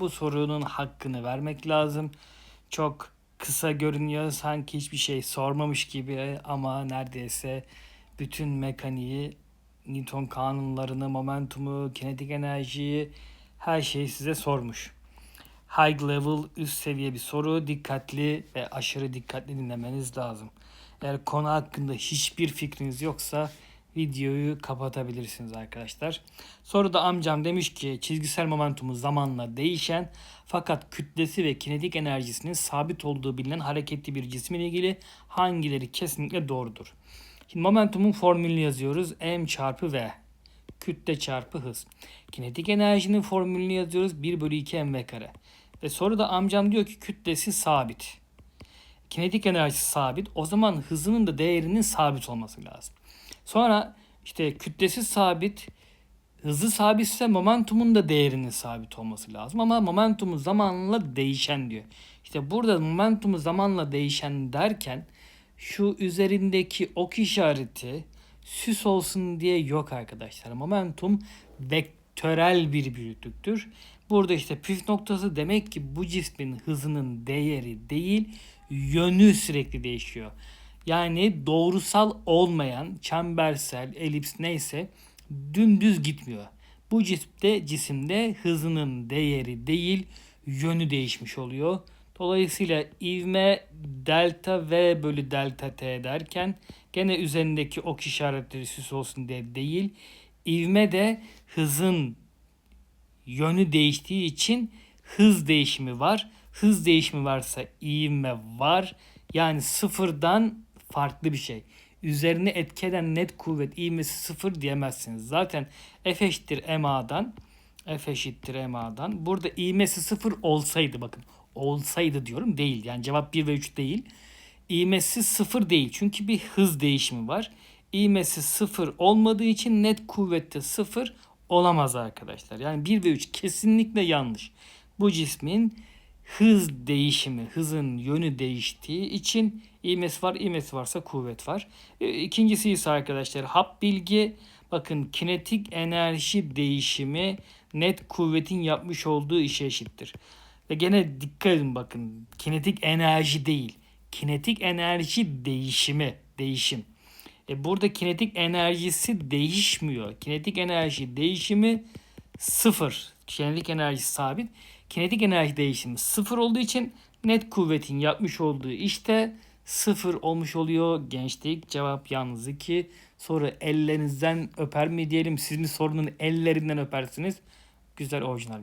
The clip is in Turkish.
Bu sorunun hakkını vermek lazım. Çok kısa görünüyor sanki hiçbir şey sormamış gibi ama neredeyse bütün mekaniği, Newton kanunlarını, momentumu, kinetik enerjiyi her şeyi size sormuş. High level üst seviye bir soru. Dikkatli ve aşırı dikkatli dinlemeniz lazım. Eğer konu hakkında hiçbir fikriniz yoksa videoyu kapatabilirsiniz arkadaşlar. Soruda amcam demiş ki çizgisel momentumu zamanla değişen fakat kütlesi ve kinetik enerjisinin sabit olduğu bilinen hareketli bir cismin ilgili hangileri kesinlikle doğrudur? Şimdi momentumun formülünü yazıyoruz. M çarpı V. Kütle çarpı hız. Kinetik enerjinin formülünü yazıyoruz. 1 bölü 2 mv kare. Ve soruda amcam diyor ki kütlesi sabit. Kinetik enerjisi sabit. O zaman hızının da değerinin sabit olması lazım. Sonra işte kütlesi sabit, hızı sabitse momentumun da değerinin sabit olması lazım. Ama momentumu zamanla değişen diyor. İşte burada momentumu zamanla değişen derken şu üzerindeki ok işareti süs olsun diye yok arkadaşlar. Momentum vektörel bir büyüklüktür. Burada işte püf noktası demek ki bu cismin hızının değeri değil yönü sürekli değişiyor. Yani doğrusal olmayan çembersel, elips neyse dümdüz gitmiyor. Bu cisimde, cisimde hızının değeri değil yönü değişmiş oluyor. Dolayısıyla ivme delta V bölü delta T derken gene üzerindeki ok işaretleri süs olsun diye değil. ivme de hızın yönü değiştiği için hız değişimi var. Hız değişimi varsa ivme var. Yani sıfırdan farklı bir şey. Üzerine etkeden net kuvvet ivmesi sıfır diyemezsiniz. Zaten F eşittir MA'dan F eşittir MA'dan. Burada ivmesi sıfır olsaydı bakın. Olsaydı diyorum değil. Yani cevap 1 ve 3 değil. İğmesi sıfır değil. Çünkü bir hız değişimi var. İğmesi sıfır olmadığı için net kuvvette sıfır olamaz arkadaşlar. Yani 1 ve 3 kesinlikle yanlış. Bu cismin hız değişimi, hızın yönü değiştiği için ivmesi var, ivmesi varsa kuvvet var. E, İkincisi ise arkadaşlar hap bilgi. Bakın kinetik enerji değişimi net kuvvetin yapmış olduğu işe eşittir. Ve gene dikkat edin bakın kinetik enerji değil. Kinetik enerji değişimi, değişim. E burada kinetik enerjisi değişmiyor. Kinetik enerji değişimi sıfır. Kinetik enerji sabit. Kinetik enerji değişimi sıfır olduğu için net kuvvetin yapmış olduğu işte sıfır olmuş oluyor. Gençlik cevap yalnız iki. Soru ellerinizden öper mi diyelim. Sizin sorunun ellerinden öpersiniz. Güzel orijinal.